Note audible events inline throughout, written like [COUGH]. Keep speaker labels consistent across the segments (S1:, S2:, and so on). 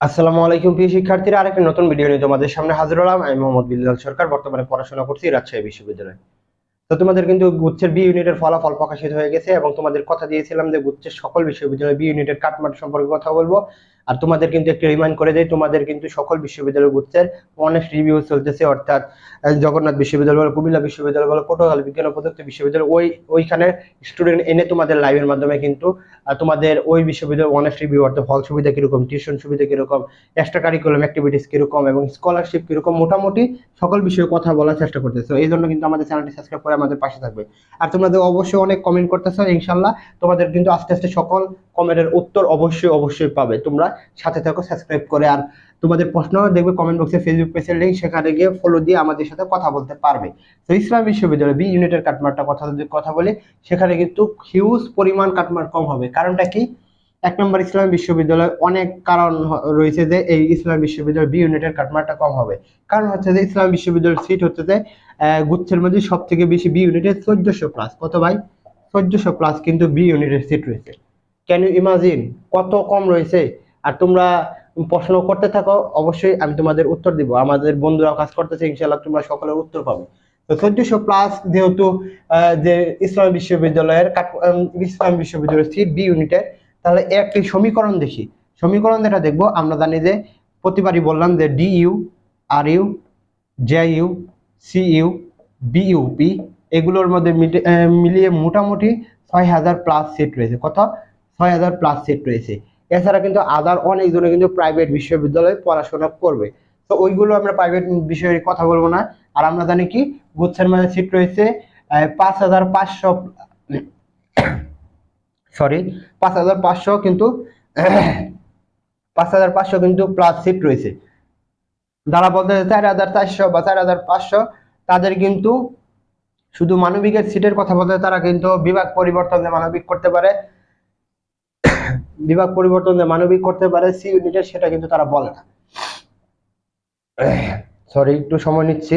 S1: আসসালামু আলাইকুম, প্রিয় শিক্ষার্থীরা। আরেকটি নতুন ভিডিও নিয়ে তোমাদের সামনে হাজির হলাম। আমি মোহাম্মদ বিল্লাল সরকার, বর্তমানে পড়াশোনা করছি রাজশাহী বিশ্ববিদ্যালয়ে। তো তোমাদের কিন্তু গুচ্ছের বি ইউনিটের ফলাফল প্রকাশিত হয়ে গেছে এবং তোমাদের কথা দিয়েছিলাম যে গুচ্ছের সকল বিশ্ববিদ্যালয় বি ইউনিটের কাটমাট সম্পর্কে কথা বলব। আর তোমাদের কিন্তু একটি রিমাইন্ড করে দেয় তোমাদের কিন্তু সকল বিশ্ববিদ্যালয় গুচ্ছের অনেক রিভিউ চলতেছে, অর্থাৎ জগন্নাথ বিশ্ববিদ্যালয় বলো, কুমিল্লা বিশ্ববিদ্যালয় বলো পটুয়াখালী বিজ্ঞান প্রযুক্তি বিশ্ববিদ্যালয়, ওই, ওইখানে স্টুডেন্ট এনে তোমাদের লাইভের মাধ্যমে কিন্তু তোমাদের ওই বিশ্ববিদ্যালয় অনেক রিভিউ অর্থাৎ হল সুবিধা কীরকম টিউশন সুবিধা কীরকম এক্সট্রা কারিকুলাম অ্যাক্টিভিটিস কীরকম এবং স্কলারশিপ কীরকম, মোটামুটি সকল বিষয়ে কথা বলার চেষ্টা করতেছো। এই জন্য কিন্তু আমাদের চ্যানেলটি সাবস্ক্রাইব করে আমাদের পাশে থাকবে। আর তোমাদের অবশ্যই অনেক কমেন্ট করতেছো, ইনশাল্লাহ তোমাদের কিন্তু আস্তে আস্তে সকল কমেন্টের উত্তর অবশ্যই অবশ্যই পাবে। তোমরা সাথে থাকো সাবস্ক্রাইব করে। আর তোমাদের প্রশ্ন দেখবে কমেন্ট বক্সে ফেসবুক পেজের লিঙ্ক সেখানে গিয়ে ফলো দিয়ে আমাদের সাথে কথা বলতে পারবে। তো ইসলাম বিশ্ববিদ্যালয় বি ইউনিটের কাটমার্কটা কথা যদি কথা বলি, সেখানে কিন্তু হিউজ পরিমাণ কাটমার্ক কম হবে। কারণটা কি? এক নম্বর ইসলাম বিশ্ববিদ্যালয়, অনেক কারণ রয়েছে যে এই ইসলাম বিশ্ববিদ্যালয় বি ইউনিটের কাটমার্কটা কম হবে। কারণ হচ্ছে যে ইসলাম বিশ্ববিদ্যালয়ের সিট হচ্ছে যে গুচ্ছের মধ্যে সব থেকে বেশি বি ইউনিটের চোদ্দশো প্লাস কত ভাই? চোদ্দশো প্লাস কিন্তু বি ইউনিটের সিট রয়েছে। ক্যান ইউ ইমাজিন কত কম রয়েছে? আর তোমরা প্রশ্ন করতে থাকো, অবশ্যই আমি তোমাদের উত্তর দিব। আমাদের বন্ধুরাও কাজ করতেছে ইনশাল্লাহ তোমরা সকলের উত্তর পাবে। তো চোদ্দশো প্লাস যেহেতু যে ইসলাম বিশ্ববিদ্যালয়ের ইসলাম বিশ্ববিদ্যালয়ের সিট বি ইউনিটের তাহলে একটি সমীকরণ দেখি। সমীকরণ যেটা দেখব, আমরা জানি যে প্রতিবারই বললাম যে D U R U J U C U B UP এগুলোর মধ্যে মিলিয়ে মোটামুটি ছয় হাজার প্লাস সিট রয়েছে। কত? ছয় হাজার প্লাস সিট রয়েছে। এছাড়া কিন্তু আদার অনেকজনে কিন্তু প্রাইভেট বিশ্ববিদ্যালয়ে পড়াশোনা করবে। তো ওইগুলো আমরা প্রাইভেট বিষয়ে কথা বলব না। আর আমরা জানি কি, গুচ্ছের মাঝে সিট রয়েছে পাঁচ হাজার পাঁচশো [COUGHS] সরি পাঁচ হাজার পাঁচশো কিন্তু [COUGHS] পাঁচ হাজার পাঁচশো কিন্তু প্লাস সিট রয়েছে। যারা বলতে চার হাজার চারশো বা চার হাজার পাঁচশো, তাদের কিন্তু শুধু মানবিকের সিটের কথা বলতে, তারা কিন্তু বিভাগ পরিবর্তন মানবিক করতে পারে। বিভাগ পরিবর্তন মানবিক করতে পারে সি ইউনিটের সেটা কিন্তু তারা বলে না। সরি একটু সময় নিচ্ছি।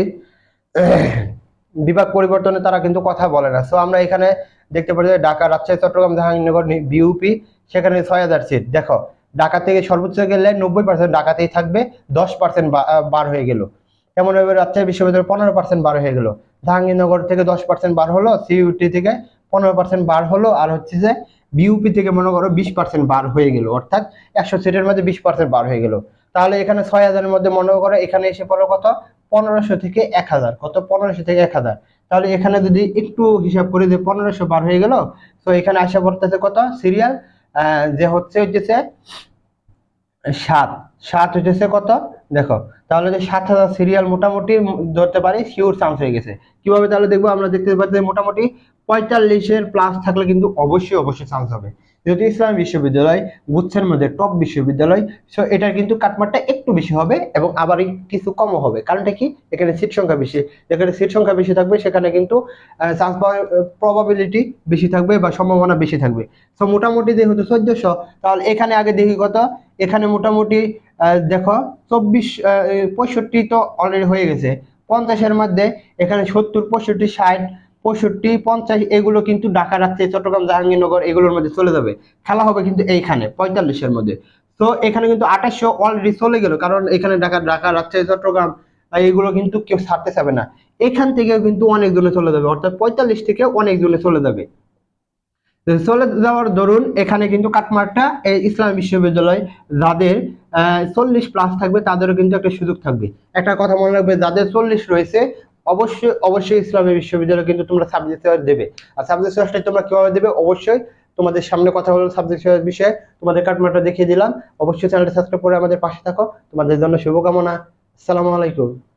S1: বিভাগ পরিবর্তনে তারা কিন্তু কথা বলে না। সো আমরা এখানে দেখতে পাচ্ছি ঢাকা, রাজশাহী, চট্টগ্রাম জাহাঙ্গীরনগর বিউপি সেখানে ছয় হাজার সিট দেখো, ঢাকা থেকে সর্বোচ্চ গেলে নব্বই পার্সেন্ট ঢাকাতেই থাকবে, দশ পার্সেন্ট বার হয়ে গেল। তেমন ভাবে রাজশাহী বিশ্ববিদ্যালয় পনেরো পার্সেন্ট বার হয়ে গেল। জাহাঙ্গীরনগর থেকে দশ পার্সেন্ট বার হলো সিইউটি থেকে পনেরো পার্সেন্ট বার হলো, আর হচ্ছে যে বিউপি থেকে মনে করো বিশ পার্সেন্ট বার হয়ে গেল, অর্থাৎ একশো সিটের মধ্যে বিশ পার্সেন্ট বার হয়ে গেল। তাহলে এখানে ছয় হাজারের মধ্যে মনে করো এখানে এসে পড়ো কত? পনেরোশো থেকে এক হাজার। কত? পনেরোশো থেকে এক হাজার। তাহলে এখানে যদি একটু হিসাব করে যে পনেরোশো বার হয়ে গেল, তো এখানে আসা পড়তেছে কত? সিরিয়াল যে হচ্ছে হচ্ছে সাত। সাত হচ্ছে কত? দেখো, তাহলে যে সাত হাজার সিরিয়াল মোটামুটি ধরতে পারি শিওর চান্স হয়ে গেছে। কীভাবে তাহলে দেখব? আমরা দেখতে পাচ্ছি মোটামুটি পঁয়তাল্লিশের প্লাস থাকলে কিন্তু অবশ্যই অবশ্যই চান্স হবে। যেহেতু ইসলাম বিশ্ববিদ্যালয় গুচ্ছের মধ্যে টপ বিশ্ববিদ্যালয় সো এটার কিন্তু কাটমারটা একটু বেশি হবে এবং আবার কিছু কমও হবে। কারণটা কি? এখানে সিট সংখ্যা বেশি। যেখানে সিট সংখ্যা বেশি থাকবে, সেখানে কিন্তু চান্স পাওয়ার প্রবাবিলিটি বেশি থাকবে বা সম্ভাবনা বেশি থাকবে। সো মোটামুটি যেহেতু চোদ্দশো, তাহলে এখানে আগে দেখি কত? এখানে মোটামুটি দেখো, চব্বিশ পঁয়ষট্টি তো অলরেডি হয়ে গেছে। পঞ্চাশের মধ্যে এখানে সত্তর, পঁয়ষট্টি, ষাট পঁয়ষট্টি, পঞ্চাশ, এগুলো কিন্তু ঢাকা রাখছে চট্টগ্রাম, জাহাঙ্গীরনগর, এগুলোর মধ্যে চলে যাবে। খেলা হবে কিন্তু এইখানে, পঁয়তাল্লিশের মধ্যে। তো এখানে কিন্তু আঠাশশো অলরেডি চলে গেল, কারণ এখানে ঢাকা ঢাকা, রাজশাহী, চট্টগ্রাম এগুলো কিন্তু কেউ ছাড়তে চাবে না। এখান থেকেও কিন্তু অনেক জনে চলে যাবে, অর্থাৎ পঁয়তাল্লিশ থেকে অনেক জনে চলে যাবে। চলে যাওয়ার দরুন এখানে কিন্তু কাটমারটা, এই ইসলাম বিশ্ববিদ্যালয়, যাদের চল্লিশ প্লাস থাকবে, তাদেরও কিন্তু একটা সুযোগ থাকবে। একটা কথা মনে রাখবে, যাদের চল্লিশ রয়েছে অবশ্যই অবশ্যই ইসলামী বিশ্ববিদ্যালয় কিন্তু তোমরা সাবজেক্ট দেবে। আর সাবজেক্ট চয়েসটা তোমরা কীভাবে দেবে? অবশ্যই তোমাদের সামনে কথা হলো সাবজেক্ট চয়েস বিষয়ে। তোমাদের কাটমাটা দেখিয়ে দিলাম। অবশ্যই চ্যানেলটা সাবস্ক্রাইব করে আমাদের পাশে থাকো। তোমাদের জন্য শুভকামনা। আসসালামু আলাইকুম।